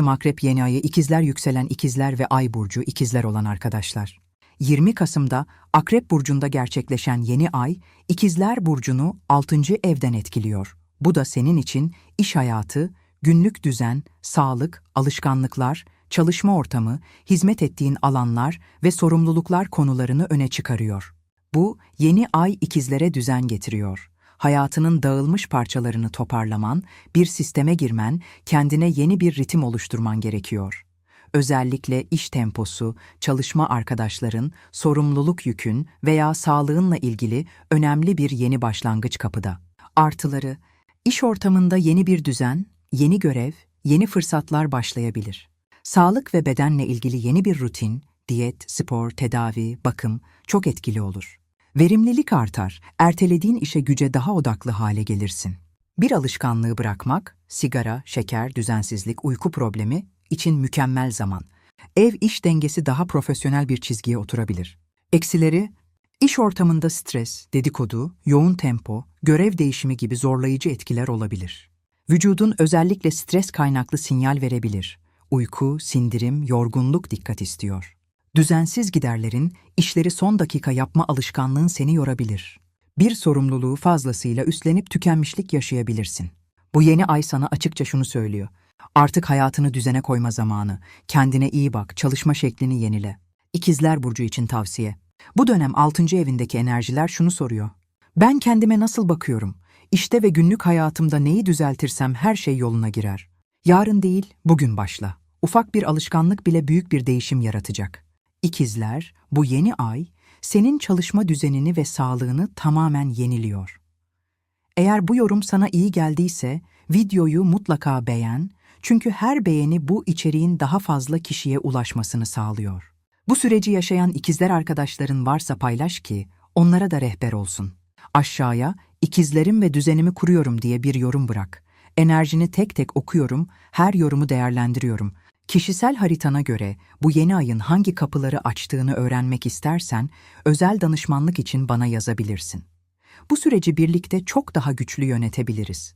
Kasım Akrep yeni ayı ikizler yükselen ikizler ve ay burcu ikizler olan arkadaşlar. 20 Kasım'da Akrep burcunda gerçekleşen yeni ay ikizler burcunu 6. evden etkiliyor. Bu da senin için iş hayatı, günlük düzen, sağlık, alışkanlıklar, çalışma ortamı, hizmet ettiğin alanlar ve sorumluluklar konularını öne çıkarıyor. Bu yeni ay ikizlere düzen getiriyor. Hayatının dağılmış parçalarını toparlaman, bir sisteme girmen, kendine yeni bir ritim oluşturman gerekiyor. Özellikle iş temposu, çalışma arkadaşların, sorumluluk yükün veya sağlığınla ilgili önemli bir yeni başlangıç kapıda. Artıları, iş ortamında yeni bir düzen, yeni görev, yeni fırsatlar başlayabilir. Sağlık ve bedenle ilgili yeni bir rutin, diyet, spor, tedavi, bakım çok etkili olur. Verimlilik artar, ertelediğin işe güce daha odaklı hale gelirsin. Bir alışkanlığı bırakmak, sigara, şeker, düzensizlik, uyku problemi için mükemmel zaman. Ev-iş dengesi daha profesyonel bir çizgiye oturabilir. Eksileri, iş ortamında stres, dedikodu, yoğun tempo, görev değişimi gibi zorlayıcı etkiler olabilir. Vücudun özellikle stres kaynaklı sinyal verebilir. Uyku, sindirim, yorgunluk dikkat istiyor. Düzensiz giderlerin, işleri son dakika yapma alışkanlığın seni yorabilir. Bir sorumluluğu fazlasıyla üstlenip tükenmişlik yaşayabilirsin. Bu yeni ay sana açıkça şunu söylüyor. Artık hayatını düzene koyma zamanı. Kendine iyi bak, çalışma şeklini yenile. İkizler Burcu için tavsiye. Bu dönem 6. evindeki enerjiler şunu soruyor. Ben kendime nasıl bakıyorum? İşte ve günlük hayatımda neyi düzeltirsem her şey yoluna girer. Yarın değil, bugün başla. Ufak bir alışkanlık bile büyük bir değişim yaratacak. İkizler, bu yeni ay, senin çalışma düzenini ve sağlığını tamamen yeniliyor. Eğer bu yorum sana iyi geldiyse, videoyu mutlaka beğen, çünkü her beğeni bu içeriğin daha fazla kişiye ulaşmasını sağlıyor. Bu süreci yaşayan ikizler arkadaşların varsa paylaş ki, onlara da rehber olsun. Aşağıya, ikizlerim ve düzenimi kuruyorum diye bir yorum bırak. Enerjini tek tek okuyorum, her yorumu değerlendiriyorum. Kişisel haritana göre bu yeni ayın hangi kapıları açtığını öğrenmek istersen özel danışmanlık için bana yazabilirsin. Bu süreci birlikte çok daha güçlü yönetebiliriz.